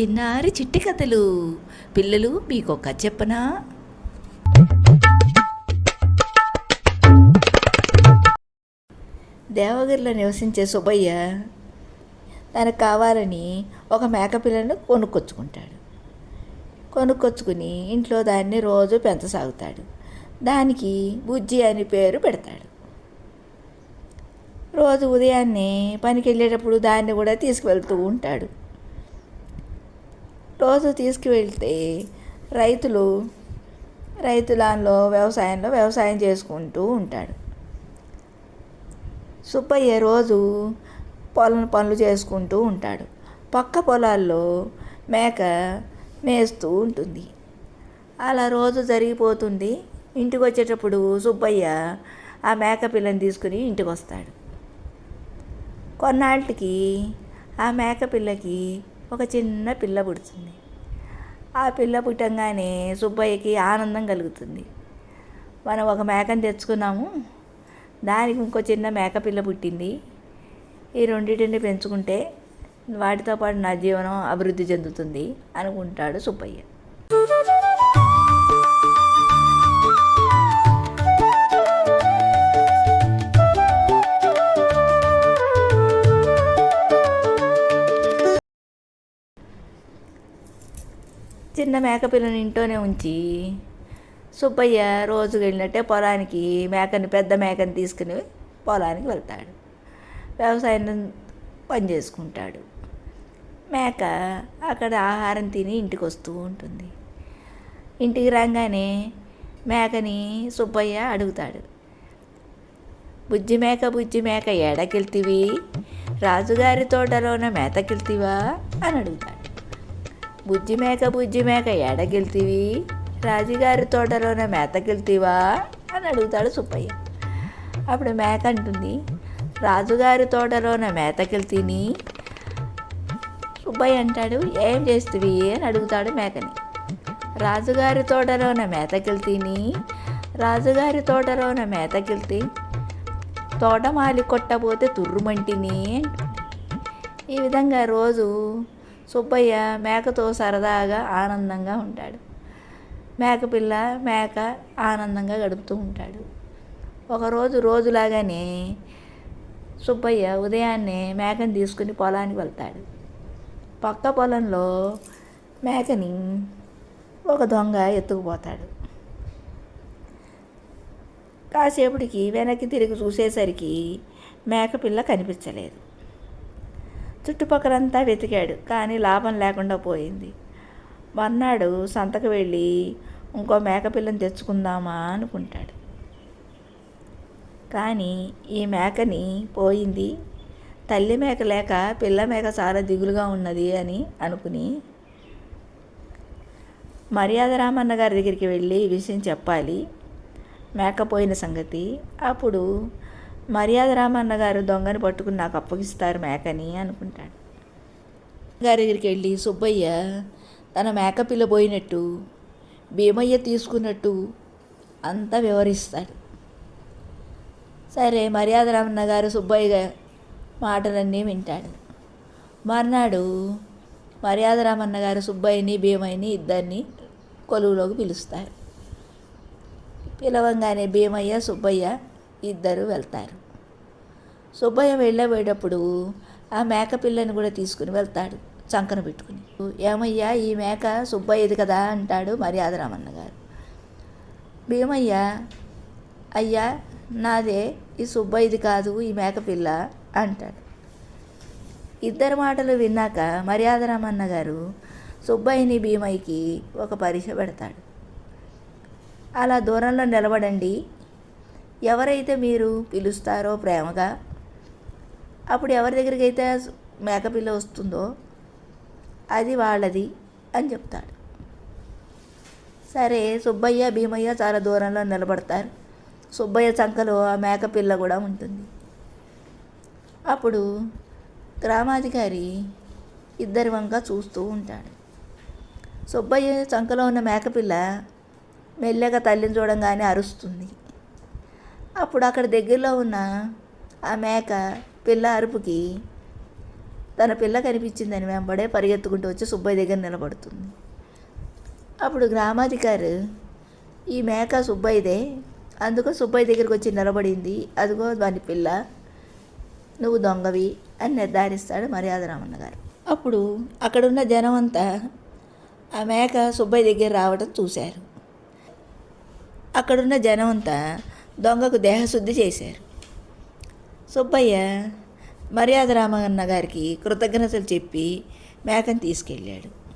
చిన్నారి చిట్టి కథలు. పిల్లలు మీకు ఒక కథ చెప్పనా? దేవగిరిలో నివసించే సుబ్బయ్య తనకు కావాలని ఒక మేకపిల్లను కొనుక్కొచ్చుకుంటాడు. కొనుక్కొచ్చుకుని ఇంట్లో దాన్ని రోజు పెంచసాగుతాడు. దానికి బుజ్జి అని పేరు పెడతాడు. రోజు ఉదయాన్నే పనికి వెళ్ళేటప్పుడు దాన్ని కూడా తీసుకువెళ్తూ ఉంటాడు. రోజు తీసుకువెళ్తే రైతులు రైతులలో వ్యవసాయంలో వ్యవసాయం చేసుకుంటూ ఉంటాడు. సుబ్బయ్య రోజు పొలం పనులు చేసుకుంటూ ఉంటాడు. పక్క పొలాల్లో మేక మేస్తూ ఉంటుంది. అలా రోజు జరిగిపోతుంది. ఇంటికి వచ్చేటప్పుడు సుబ్బయ్య ఆ మేక పిల్లని తీసుకుని ఇంటికి వస్తాడు కొన్నాళ్ళకి ఆ మేక పిల్లకి ఒక చిన్న పిల్ల పుడుతుంది. ఆ పిల్ల పుట్టంగానే సుబ్బయ్యకి ఆనందం కలుగుతుంది. మనం ఒక మేకను తెచ్చుకున్నాము. దానికి ఇంకో చిన్న మేక పిల్ల పుట్టింది. ఈ రెండింటిని పెంచుకుంటే వాటితో పాటు నా జీవనం అభివృద్ధి చెందుతుంది అనుకుంటాడు సుబ్బయ్య. చిన్న మేకపిల్లని ఇంట్లోనే ఉంచి సుబ్బయ్య రోజు వెళ్ళినట్టే పొలానికి మేకని పెద్ద మేకని తీసుకుని పొలానికి వెళ్తాడు. వ్యవసాయం పని చేసుకుంటాడు. మేక అక్కడ ఆహారం తిని ఇంటికి వస్తూ ఉంటుంది. ఇంటికి రాగానే మేకని సుబ్బయ్య అడుగుతాడు. బుజ్జి మేక బుజ్జి మేక ఏడకెళ్తివి? రాజుగారి తోటలోన మేతకెళ్తివా? అని అడుగుతాడు. బుజ్జి మేక బుజ్జి మేక ఏడకెళ్తివి రాజుగారి తోటలోనే మేతకెళ్తీవా అని అడుగుతాడు సుబ్బయ్య. అప్పుడు మేక అంటుంది రాజుగారి తోటలోనే మేతకెళ్తీని సుబ్బయ్య అంటాడు ఏం చేస్తువి? అని అడుగుతాడు మేకని. రాజుగారి తోటలోన మేతకెళ్తీని రాజుగారి తోటలోన తోట తోటమాలి కొట్టబోతే తుర్రుమంటిని? ఈ విధంగా రోజు సుబ్బయ్య మేకతో సరదాగా ఆనందంగా ఉంటాడు. మేకపిల్ల మేక ఆనందంగా గడుపుతూ ఉంటాడు. ఒకరోజు రోజులాగానే సుబ్బయ్య ఉదయాన్నే మేకని తీసుకుని పొలానికి వెళ్తాడు. పక్క పొలంలో మేకని ఒక దొంగ ఎత్తుకుపోతాడు. కాసేపటికి వెనక్కి తిరిగి చూసేసరికి మేకపిల్ల కనిపించలేదు. చుట్టుపక్కలంతా వెతికాడు కానీ లాభం లేకుండా పోయింది. మర్నాడు సంతకు వెళ్ళి ఇంకో మేకపిల్లని తెచ్చుకుందామా అనుకుంటాడు. కానీ ఈ మేకని పోయింది తల్లి మేక లేక పిల్ల మేక చాలా దిగులుగా ఉన్నది అని అనుకుని మర్యాద రామన్న గారి దగ్గరికి వెళ్ళి విషయం చెప్పాలి. మేకపోయిన సంగతి. అప్పుడు మర్యాద రామన్న గారు దొంగని పట్టుకుని నాకు అప్పగిస్తారు మేకని అనుకుంటాడు. గారి దగ్గరికి వెళ్ళి సుబ్బయ్య తన మేక పిల్ల పోయినట్టు భీమయ్య తీసుకున్నట్టు అంతా వివరిస్తాడు. సరే మర్యాద రామన్న గారు సుబ్బయ్య మాటలన్నీ వింటాడు. మర్నాడు మర్యాద రామన్న గారు సుబ్బయ్యని భీమయ్యని ఇద్దరిని కొలువులోకి పిలుస్తారు. పిలవంగానే భీమయ్య సుబ్బయ్య ఇద్దరు వెళ్తారు. సుబ్బయ్య వెళ్ళబోయేటప్పుడు ఆ మేక పిల్లని కూడా తీసుకుని వెళ్తాడు చంకన పెట్టుకుని. ఏమయ్యా ఈ మేక సుబ్బయ్యది కదా అంటాడు మర్యాద రామన్న గారు. భీమయ్య అయ్యా నాదే ఈ సుబ్బయ్యది కాదు ఈ మేక పిల్ల అంటాడు. ఇద్దరు మాటలు విన్నాక మర్యాద రామన్న గారు సుబ్బయ్యని భీమయ్యకి ఒక పరీక్ష పెడతాడు. అలా దూరంలో నిలబడండి ఎవరైతే మీరు పిలుస్తారో ప్రేమగా అప్పుడు ఎవరి దగ్గరికి అయితే మేకపిల్ల వస్తుందో అది వాళ్ళది అని చెప్తాడు. సరే సుబ్బయ్య భీమయ్య చాలా దూరంలో నిలబడతారు. సుబ్బయ్య చంకలో ఆ మేకపిల్ల కూడా ఉంటుంది. అప్పుడు గ్రామాధికారి ఇద్దరి వంక చూస్తూ ఉంటాడు. సుబ్బయ్య చంకలో ఉన్న మేకపిల్ల మెల్లగా తల్లిని చూడంగానే అరుస్తుంది. అప్పుడు అక్కడ దగ్గరలో ఉన్న ఆ మేక పిల్ల అరుపుకి తన పిల్ల కనిపించిందని వెంబడే పరిగెత్తుకుంటూ వచ్చి సుబ్బయ్య దగ్గర నిలబడుతుంది. అప్పుడు గ్రామాధికారు ఈ మేక సుబ్బయ్యదే. అందుకో సుబ్బయ్య దగ్గరికి వచ్చి నిలబడింది. అదిగో దాని పిల్ల. నువ్వు దొంగవి అని నిర్ధారిస్తాడు మర్యాద రామన్న గారు. అప్పుడు అక్కడున్న జనం అంతా ఆ మేక సుబ్బయ్య దగ్గర రావడం చూశారు. అక్కడున్న జనం అంతా దొంగకు దేహశుద్ధి చేశారు. సుబ్బయ్య మర్యాద రామన్న గారికి కృతజ్ఞతలు చెప్పి మేకను తీసుకెళ్ళాడు.